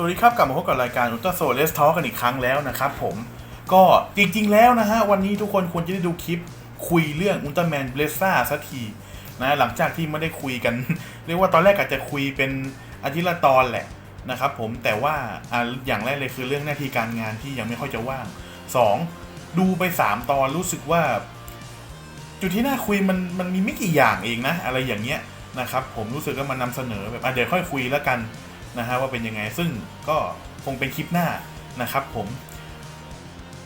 สวัสดีครับกลับมาพบกับรายการอุลตร้าโซเลสทอกันอีกครั้งแล้วนะครับผมก็จริงๆแล้วนะฮะ วันนี้ทุกคนควรจะได้ดูคลิปคุยเรื่องอุลตร้าแมนเบลซ่าสักทีนะหลังจากที่ไม่ได้คุยกัน เรียกว่าตอนแรกอาจจะคุยเป็นอาทิตย์ละตอนแหละนะครับผมแต่ว่าอ่าอย่างแรกเลยคือเรื่องหน้าที่การงานที่ยังไม่ค่อยจะว่าง 2. ดูไป 3 ตอนรู้สึกว่า จุดที่น่าคุยมันมันมีไม่กี่อย่างเองนะ อะไรอย่างเงี้ยนะครับผมรู้สึกว่ามันนำเสนอแบบเดี๋ยวค่อยคุยแล้วกัน นะฮะว่าเป็นยังไงซึ่งก็คงเป็นคลิปหน้านะครับผม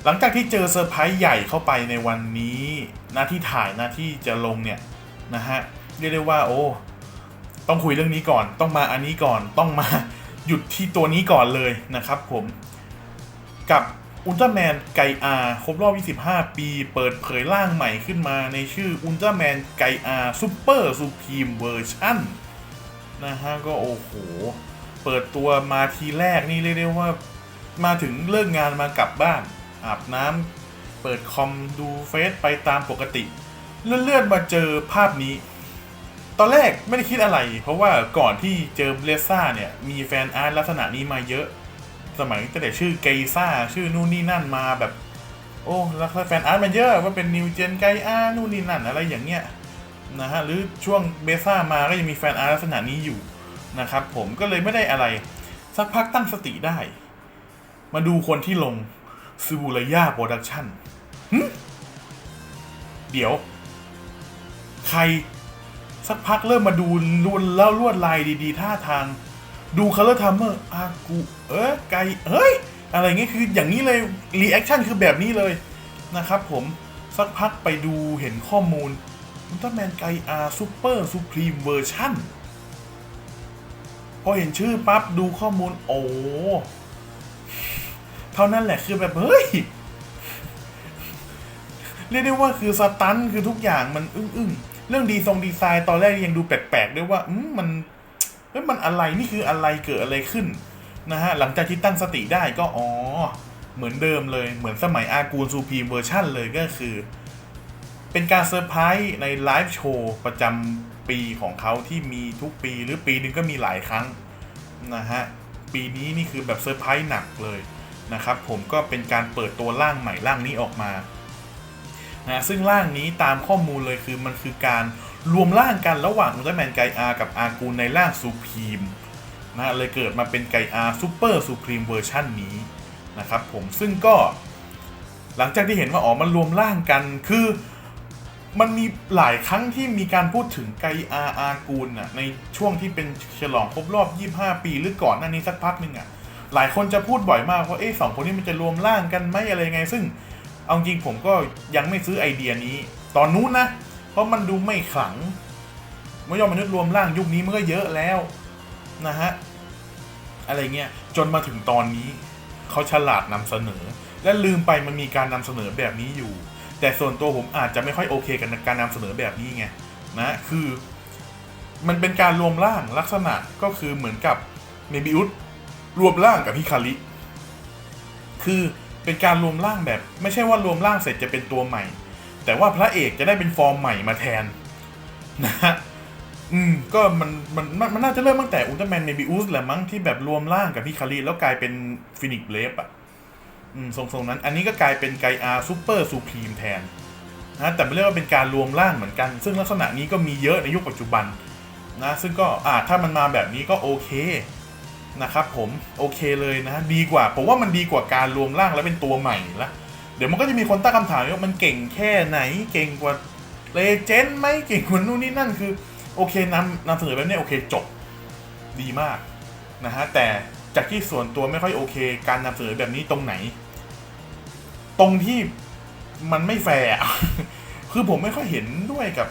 หลังจากที่เจอเซอร์ไพรส์ใหญ่เข้าไปในวันนี้หน้าที่ถ่ายหน้าที่จะลงเนี่ยนะฮะเรียกได้ว่าโอ้ต้องคุยเรื่องนี้ก่อนต้องมาอันนี้ก่อนต้องมาหยุดที่ตัวนี้ก่อนเลยนะครับผมกับอุลตร้าแมนไกอาครบรอบ 25 ปี เปิดเผยร่างใหม่ขึ้นมาในชื่ออุลตร้าแมนไกอาซูเปอร์ซูพีมเวอร์ชันนะฮะก็โอ้โห เปิดตัวมาทีแรกนี่เรียกได้ว่ามาถึงเลิกงานมากลับบ้าน อาบน้ำเปิดคอมดูเฟซไปตามปกติ เลื่อนๆมาเจอภาพนี้ ตอนแรกไม่ได้คิดอะไร เพราะว่าก่อนที่เจอเบลซ่าเนี่ย มีแฟนอาร์ตลักษณะนี้มาเยอะ สมัยตั้งแต่ชื่อเกซ่า ชื่อนู่นนี่นั่นมาแบบ โอ้แล้วแฟนอาร์ตมันเยอะว่าเป็นนิวเจนไกอานู่นนี่นั่นอะไรอย่างเงี้ยนะฮะหรือช่วงเบซ่ามาก็ยังมีแฟนอาร์ตลักษณะนี้อยู่ นะครับผมก็เลยไม่ได้อะไร สักพักตั้งสติได้ มาดูคนที่ลงซูบูรยาโปรดักชั่นเดี๋ยว ใครสักพักเริ่มมาดูลวนแล้วลวดลายดีๆ ท่าทาง ดูคัลเลอร์ทัมเมอร์อากูเอ้ยไกเฮ้ย อะไรเงี้ยคืออย่างนี้เลย รีแอคชั่นคือแบบนี้เลยนะครับผมสักพักไปดูเห็นข้อมูลอุลตร้าแมนไกอาซูเปอร์ซูพรีมเวอร์ชั่น พอเห็นชื่อปั๊บดูข้อมูล โอ้เท่านั้นแหละคือแบบเฮ้ย เรียกได้ว่าคือสตันคือทุกอย่างมันอึ้งๆเรื่องดีทรงดีไซน์ตอนแรกยังดูแปลกๆด้วยว่าอืมมันเฮ้ยมันอะไรนี่คืออะไรเกิดอะไรขึ้นนะฮะหลังจากที่ตั้งสติได้ก็อ๋อ เหมือนเดิมเลยเหมือนสมัยอากูนซูพีเวอร์ชั่นเลยก็คือ เป็นการเซอร์ไพรส์ในไลฟ์โชว์ประจำ ปีของเขาที่มีทุกปีหรือปีหนึงก็มีหลายครั้งนะฮะปีนี้นี่คือแบบเซอร์ไพรส์หนักเลยนะครับผมก็เป็นการเปิดตัวร่างใหม่ร่างนี้ออกมานะซึ่งร่างนี้ตามข้อมูลเลยคือมันคือการรวมร่างกันระหว่างอุลตร้าแมนไกอากับอากูในร่างซูพรีมนะเลยเกิดมาเป็นไกอาซูเปอร์ซูพรีมเวอร์ชันนี้นะครับผมซึ่งก็หลังจากที่เห็นว่าอ๋อมันรวมร่างกันคือ มันมีหลายครั้งที่มีการพูดถึงไกอาอากูลน่ะในช่วงที่เป็นฉลองครบรอบ 25 ปีหรือก่อนหน้านี้สักพักหนึ่งอะหลายคนจะพูดบ่อยมากว่าเอ๊ะสองคนนี้มันจะรวมร่างกันไหมอะไรไง ซึ่งเอาจริงผมก็ยังไม่ซื้อไอเดียนี้ ตอนนู้นนะ เพราะมันดูไม่ขลังไม่ยอมมนุษย์รวมร่างยุคนี้มันก็เยอะแล้วนะฮะอะไรเงี้ยจนมาถึงตอนนี้เขาฉลาดนำเสนอ และลืมไปมันมีการนำเสนอแบบนี้อยู่ แต่ส่วนตัวผมอาจจะไม่ค่อยโอเคกับการนำเสนอแบบนี้ไงนะคือมันเป็นการรวมร่างลักษณะก็คือเหมือนกับเมบิอุสรวมร่างกับฮิคาริคือเป็นการรวมร่างแบบ ไม่ใช่ว่ารวมร่างเสร็จจะเป็นตัวใหม่ แต่ว่าพระเอกจะได้เป็นฟอร์มใหม่มาแทนนะฮะอืมก็มันมันมันน่าจะเริ่มตั้งแต่อุลตร้าแมนเมบิอุสแหละมั้งที่แบบรวมร่างกับพี่คาริแล้วกลายเป็นฟินิกเลฟอะ ทรงๆนั้น อันนี้ก็กลายเป็นไกอาซูเปอร์ซูพรีมแทนนะแต่ไม่เรียกว่าเป็นการรวมร่างเหมือนกัน ซึ่งลักษณะนี้ก็มีเยอะในยุคปัจจุบันนะซึ่งก็อ่าถ้ามันมาแบบนี้ก็โอเคนะครับผมโอเคเลยนะดีกว่าผมว่ามันดีกว่าการรวมร่างแล้วเป็นตัวใหม่ละเดี๋ยวมันก็จะมีคนตั้งคำถามว่ามันเก่งแค่ไหนเก่งกว่าเลเจนด์ไหมเก่งกว่านู่นนี่นั่นคือ โอเคนำนำเสนอแบบนี้โอเคจบดีมากนะฮะแต่จากที่ส่วนตัวไม่ค่อยโอเค การนำเสนอแบบนี้ตรงไหน ตรงที่มันไม่แฟร์คือผมไม่ค่อยเห็นด้วยกับ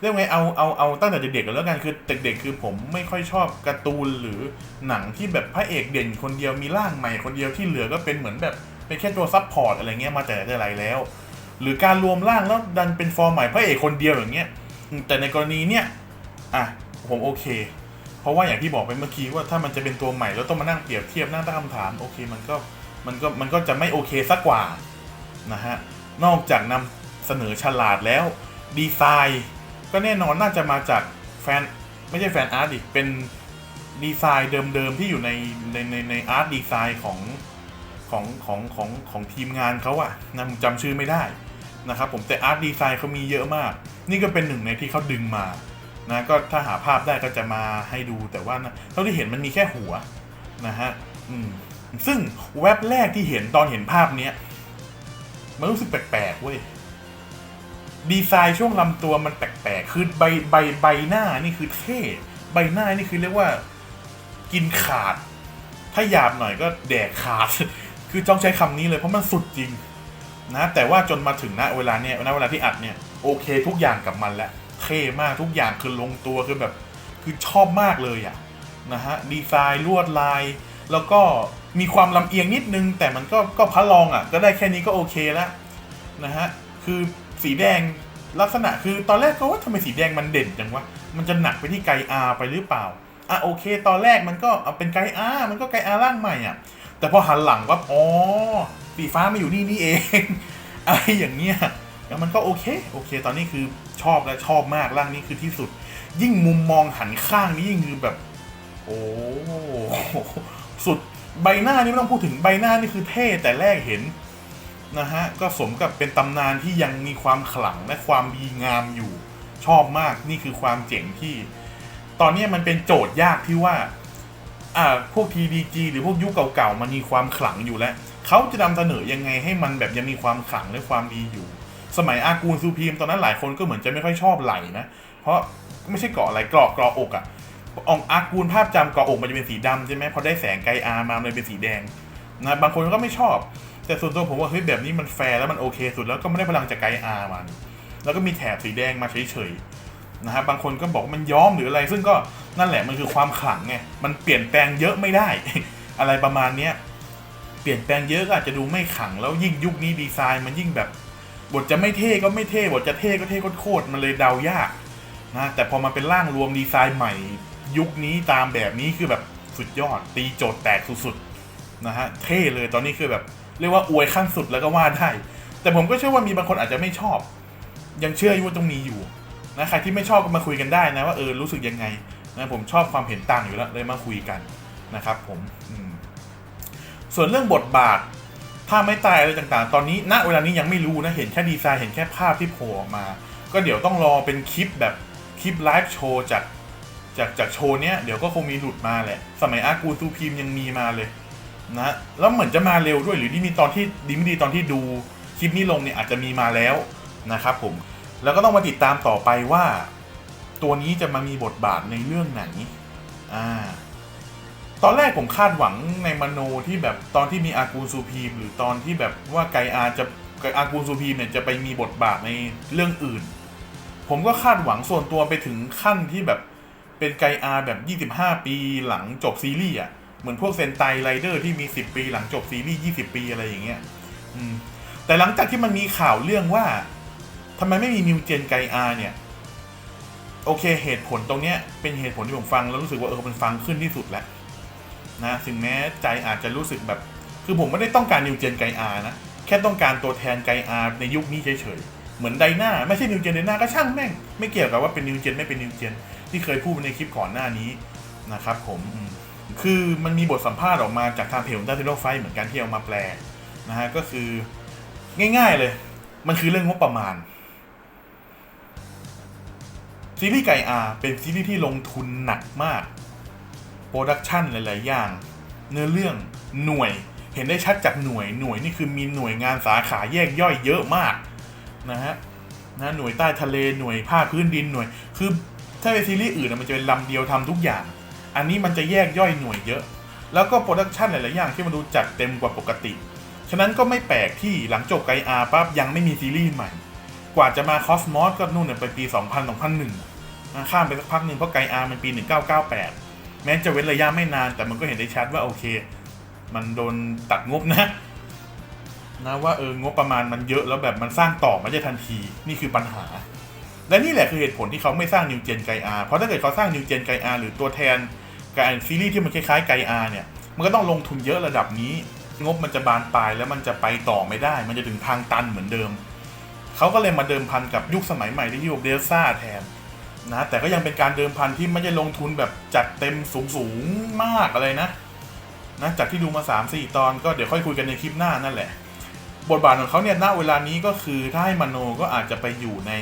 เรียกไงเอาเอาเอาตั้งแต่เด็กๆกันแล้วกันคือเด็กๆคือผมไม่ค่อยชอบการ์ตูนหรือหนังที่แบบพระเอกเด่นคนเดียวมีร่างใหม่คนเดียวที่เหลือก็เป็นเหมือนแบบเป็นแค่ตัวซับพอร์ตอะไรเงี้ยมาแต่ไหนแต่ไรแล้ว หรือการรวมร่างแล้วดันเป็นฟอร์มใหม่พระเอกคนเดียวอย่างเงี้ยแต่ในกรณีเนี้ยอะผมโอเค เพราะว่าอย่างที่บอกไปเมื่อกี้ว่าถ้ามันจะเป็นตัวใหม่แล้วต้องมานั่งเปรียบเทียบนั่งตั้งคำถามโอเคมันก็ มันก็มันก็จะไม่โอเคสักกว่า นะฮะ นอกจากนำเสนอฉลาดแล้ว ดีไซน์ก็แน่นอนน่าจะมาจากแฟน ไม่ใช่แฟนอาร์ตดิเป็นดีไซน์เดิมๆที่อยู่ในในในในอาร์ตดีไซน์ของของของของของทีมงานเขาอะนะผมจำชื่อไม่ได้นะครับผมแต่อาร์ตดีไซน์เขามีเยอะมาก นี่ก็เป็นหนึ่งในที่เขาดึงมานะก็ถ้าหาภาพได้ก็จะมาให้ดูแต่ว่านะเท่าที่เห็นมันมีแค่หัวนะฮะ อืม ซึ่งเว็บแรกที่เห็นตอนเห็นภาพเนี้ย มันรู้สึกแปลกๆเว้ย ดีไซน์ช่วงลำตัวมันแปลกๆ คือใบใบใบหน้านี่คือเท่ ใบหน้านี่คือเรียกว่า กินขาด ถ้าหยาบหน่อยก็แดกขาด คือจ้องใช้คำนี้เลยเพราะมันสุดจริงนะ แต่ว่าจนมาถึงณเวลาเนี้ยณเวลาที่อัดเนี่ยโอเคทุกอย่างกับมันแหล้วเท่มากทุกอย่างคือลงตัวคือแบบ คือชอบมากเลยอะนะฮะดีไซน์ลวดลาย แล้วก็มีความลำเอียงนิดนึง แต่มันก็ก็พะลองอะก็ได้แค่นี้ก็โอเคแล้วนะฮะ คือสีแดงลักษณะคือตอนแรกก็ว่าทำไมสีแดงมันเด่นจังวะ มันจะหนักไปที่ไกอาไปหรือเปล่า อะโอเค ตอนแรกมันก็เป็นไกอามันก็ไกอาร่างใหม่อะ แต่พอหันหลังว่าอ๋อสีฟ้ามาอยู่นี่นี่เอง อะไรอย่างเงี้ยแล้วมันก็โอเค โอเค ตอนนี้คือชอบและชอบมากร่างนี้คือที่สุด ยิ่งมุมมองหันข้างนี่ยิ่งคือแบบ โอ้ สุดใบหน้านี่ไม่ต้องพูดถึงใบหน้านี่คือเท่แต่แรกเห็นนะฮะก็สมกับเป็นตำนานที่ยังมีความขลังและความดีงามอยู่ชอบมากนี่คือความเจ๋งที่ ตอนนี้มันเป็นโจทย์ยากที่ว่าอ่าพวก TDG หรือพวกยุคเก่าๆมันมีความขลังอยู่แล้วเขาจะนำเสนอยังไงให้มันแบบยังมีความขลังและความดีอยู่ สมัยอากูลซูพีมตอนนั้นหลายคนก็เหมือนจะไม่ค่อยชอบไหลนะ เพราะไม่ใช่เกาะอะไรกราะเกราะอกอะ องอากูลภาพจำเกาะอกมันจะเป็นสีดำใช่ไหมพอได้แสงไกอามามันเลยเป็นสีแดงนะบางคนก็ไม่ชอบ แต่ส่วนตัวผมว่าเฮ้ยแบบนี้มันแฟร์แล้วมันโอเคสุดแล้วก็ไม่ได้พลังจากไกอามัน แล้วก็มีแถบสีแดงมาเฉยๆนะฮะบางคนก็บอกมันย้อมหรืออะไร ซึ่งก็นั่นแหละมันคือความขลังไงมันเปลี่ยนแปลงเยอะไม่ได้ อะไรประมาณเนี้ยเปลี่ยนแปลงเยอะก็อาจจะดูไม่ขลังแล้วยิ่งยุคนี้ดีไซน์มันยิ่งแบบ บทจะไม่เท่ก็ไม่เท่บทจะเท่ก็เท่โคตรมันเลยเดายากนะแต่พอมาเป็นร่างรวมดีไซน์ใหม่ ยุคนี้ตามแบบนี้คือแบบสุดยอด ตีโจทย์แตกสุดๆนะฮะเท่เลยตอนนี้คือแบบ เรียกว่าอวยขั้นสุดแล้วก็ว่าได้ แต่ผมก็เชื่อว่ามีบางคนอาจจะไม่ชอบ ยังเชื่ออยู่ว่าตรงนี้อยู่นะใครที่ไม่ชอบก็มาคุยกันได้นะว่าเออรู้สึกยังไงนะผมชอบความเห็นต่างอยู่แล้วเลยมาคุยกันนะครับผมมส่วนเรื่องบทบาทถ้าไม่ตายอะไรต่างๆ ตอนนี้ณเวลานี้ยังไม่รู้นะเห็นแค่ดีไซน์เห็นแค่ภาพที่โผล่ออกมา ก็เดี๋ยวต้องรอเป็นคลิปแบบคลิปไลฟ์โชว์จาก จากจากโชว์เนี้ยเดี๋ยวก็คงมีหลุดมาแหละ สมัยอากูตูพิมยังมีมาเลยนะแล้วเหมือนจะมาเร็วด้วยหรือที่มีตอนที่ดีไม่ดีตอนที่ดูคลิปนี้ลงเนี่ยอาจจะมีมาแล้วนะครับผมแล้วก็ต้องมาติดตามต่อไปว่า ตัวนี้จะมามีบทบาทในเรื่องไหนอ่าตอนแรกผมคาดหวังในมโนที่แบบตอนที่มีอากูซูพีม หรือตอนที่แบบว่าไกอาจะไกอากูซูพีมเนี่ยจะไปมีบทบาทในเรื่องอื่น ผมก็คาดหวังส่วนตัวไปถึงขั้นที่แบบ เป็นไกอาแบบ 25 ปีหลังจบซีรีส์อะ เหมือนพวกเซนไตไรเดอร์ที่มี 10 ปีหลังจบซีรีส์20 ปีอะไรอย่างเงี้ยอืมแต่หลังจากที่มันมีข่าวเรื่องว่าทำไมไม่มีนิวเจนไกอาเนี่ย โอเคเหตุผลตรงเนี้ยเป็นเหตุผลที่ผมฟังแล้วรู้สึกว่าเออมันฟังขึ้นที่สุดแล้วนะถึงแม้ใจอาจจะรู้สึกแบบ คือผมไม่ได้ต้องการนิวเจนไกอานะ แค่ต้องการตัวแทนไกอาในยุคนี้เฉยๆ เหมือนไดนาไม่ใช่นิวเจนไดนาก็ช่างแม่ง ไม่เกี่ยวกับว่าเป็นนิวเจนไม่เป็นนิวเจน ที่เคยพูดในคลิปก่อนหน้านี้นะครับผมคือมันมีบทสัมภาษณ์ออกมาจากทางเพจของดัตติโลไฟเหมือนกันที่เอามาแปลนะฮะก็คือง่ายๆเลย มันคือเรื่องงบประมาณซีรีส์ไก่อาเป็นซีรีส์ที่ลงทุนหนักมากโปรดักชันหลาย ๆ อย่าง เนื้อเรื่องหน่วยเห็นได้ชัดจากหน่วยหน่วยนี่คือมีหน่วยงานสาขาแยกย่อยเยอะมากนะฮะนะหน่วยใต้ทะเลหน่วยภาคพื้นดินหน่วย คือ ถ้าเป็นซีรีส์อื่นนะมันจะเป็นลำเดียวทำทุกอย่าง อันนี้มันจะแยกย่อยหน่วยเยอะ แล้วก็โปรดักชันหลายๆอย่างที่มันดูจัดเต็มกว่าปกติ ฉะนั้นก็ไม่แปลกที่หลังจบไกอาปั๊บยังไม่มีซีรีส์ใหม่ กว่าจะมาคอสมอสก็นู่นเนี่ยไปปี 2000 2001นะข้ามไปสักพักหนึ่งเพราะไกอามันปี 1998 แม้จะเว้นระยะไม่นาน แต่มันก็เห็นได้ชัดว่าโอเค มันโดนตัดงบนะนะว่าเอองบประมาณมันเยอะแล้วแบบมันสร้างต่อไม่ใช่ทันทีนี่คือปัญหา และนี่แหละคือเหตุผลที่เขาไม่สร้างนิวเจนไกอาเพราะถ้าเกิดเขาสร้างนิวเจนไกอาหรือตัวแทนการซีรีส์ที่มันคล้ายๆไกอาเนี่ยมันก็ต้องลงทุนเยอะระดับนี้ งบมันจะบานปลายแล้วมันจะไปต่อไม่ได้ มันจะถึงทางตันเหมือนเดิม เขาก็เลยมาเดิมพันกับยุคสมัยใหม่ที่ยุคเดลซ่าแทนนะแต่ก็ยังเป็นการเดิมพันที่ไม่ได้ลงทุนแบบจัดเต็มสูงสูงมากอะไรนะนะจากที่ดูมา 3-4 ตอนก็เดี๋ยวค่อยคุยกันในคลิปหน้านั่นแหละ บทบาทของเขาเนี่ยณเวลานี้ก็คือถ้าให้มโนก็อาจจะไปอยู่ใน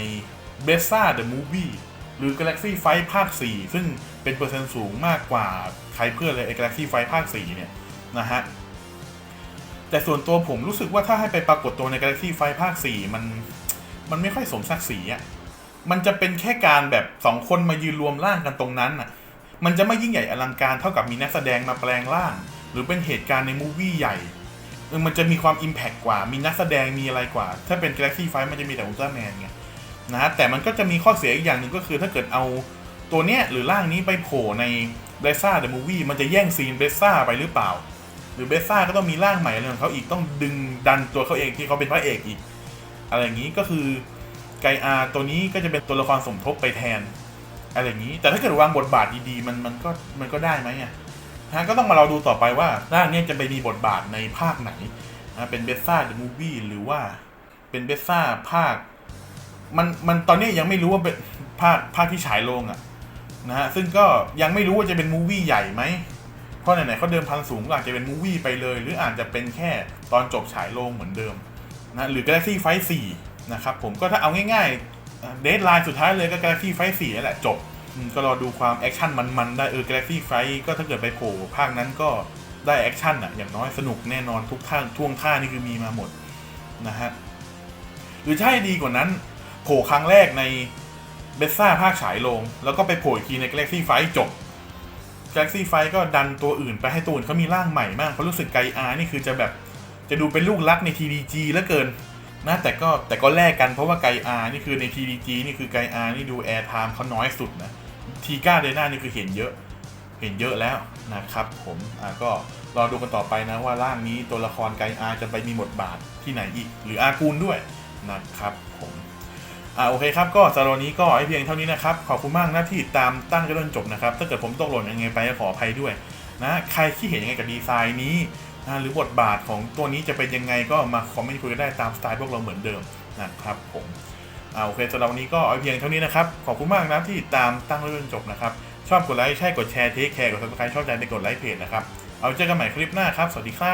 b e s s a the Movie หรือ Galaxy Fight ภาค 4 ซึ่งเป็นเปอร์เซ็นต์สูงมากกว่า ใครเพื่อนเลยไอ้ Galaxy Fight ภาค 4 เนี่ย นะฮะ แต่ส่วนตัวผมรู้สึกว่าถ้าให้ไปปรากฏตัวใน Galaxy Fight ภาค 4 มัน มันไม่ค่อยสมศักดิ์ศรีอะ มันจะเป็นแค่การแบบสองคนมายืนรวมร่างกันตรงนั้นอะ มันจะไม่ยิ่งใหญ่อลังการเท่ากับมีนักแสดงมาแปลงร่าง หรือเป็นเหตุการณ์ในมูวี่ใหญ่เออมันจะมีความอิมแพกกว่า มีนักแสดงมีอะไรกว่า ถ้าเป็น Galaxy Fight มันจะมีแต่อุลตร้าแมนไง นะแต่มันก็จะมีข้อเสียอีกอย่างหนึ่งก็คือถ้าเกิดเอาตัวเนี้ยหรือร่างนี้ไปโผล่ในเบซ่าเดอะมูวี่มันจะแย่งซีนเบซ่าไปหรือเปล่า หรือเบซ่าก็ต้องมีร่างใหม่อะไรของเขาอีกต้องดึงดันตัวเขาเองที่เขาเป็นพระเอกอีก อะไรอย่างนี้ก็คือไกอาตัวนี้ก็จะเป็นตัวละครสมทบไปแทน อะไรอย่างนี้ แต่ถ้าเกิดวางบทบาทดีๆ มันมันก็มันก็ได้ไหมอะฮะก็ต้องมาเราดูต่อไปว่าร่างเนี้ยจะไปมีบทบาทในภาคไหนนะเป็นเบซ่าเดอะมูวี่หรือว่าเป็นเบซ่าภาค มันมันตอนนี้ยังไม่รู้ว่าเป็นภาคภาคที่ฉายโรงอะนะฮะซึ่งก็ยังไม่รู้ว่าจะเป็นมูวี่ใหญ่ไหมเพราะไหนๆเขาเดิมพันสูงก็อาจจะเป็นมูวี่ไปเลย หรืออาจจะเป็นแค่ตอนจบฉายโรงเหมือนเดิมนะหรือ Galaxy Fight 4นะครับผมก็ถ้าเอาง่ายๆเดทไลน์สุดท้ายเลยก็ Galaxy Fight 4นั่นแหละจบก็รอดูความแอคชั่นมันๆได้เออ Galaxy Fight ก็ถ้าเกิดไปโผล่ภาคนั้นก็ได้แอคชั่นอะอย่างน้อยสนุกแน่นอนทุกท่าท่วงท่านี่คือมีมาหมดนะฮะหรือให้ดีกว่านั้น โผล่ครั้งแรกในเบสซ่าภาคฉายลง แล้วก็ไปโผล่อีกทีใน Galaxy Fight จบ Galaxy Fight ก็ดันตัวอื่นไปให้ตัวอื่นเขามีร่างใหม่มากเพราะรู้สึกไกอาร์นี่คือจะแบบจะดูเป็นลูกรักใน TDG แล้วเกินนะแต่ก็แต่ก็แลกกันเพราะว่าไกอาร์นี่คือใน TDG นี่คือไกอาร์นี่ดูแอร์ไทม์เขาน้อยสุดนะทีก้าเดน่านี่คือเห็นเยอะเห็นเยอะแล้วนะครับผมอะก็รอดูกันต่อไปนะว่าร่างนี้ตัวละครไกอาร์จะไปมีบทบาทที่ไหนอีก หรืออากูลด้วยนะครับผม อ่าโอเคครับก็สำหรับวันนี้ก็ไอเพียงเท่านี้นะครับ ขอบคุณมากนะที่ติดตามตั้งจนจนจบนะครับ ถ้าเกิดผมตกหล่นยังไงไปก็ขออภัยด้วยนะใครที่เห็นยังไงกับดีไซน์นี้นะหรือบทบาทของตัวนี้จะเป็นยังไงก็มาคอมเมนต์คุยกันได้ตามสไตล์พวกเราเหมือนเดิมนะครับผมอ่าโอเคสำหรับวันนี้ก็ไอเพียงเท่านี้นะครับ ขอบคุณมากนะที่ติดตามตั้งจนจบนะครับชอบกดไลค์ใช่กดแชร์เทคแคร์กดซับสไครต์ชอบใจไปกดไลค์เพจนะครับเอาเจอกันใหม่คลิปหน้าครับสวัสดีครับ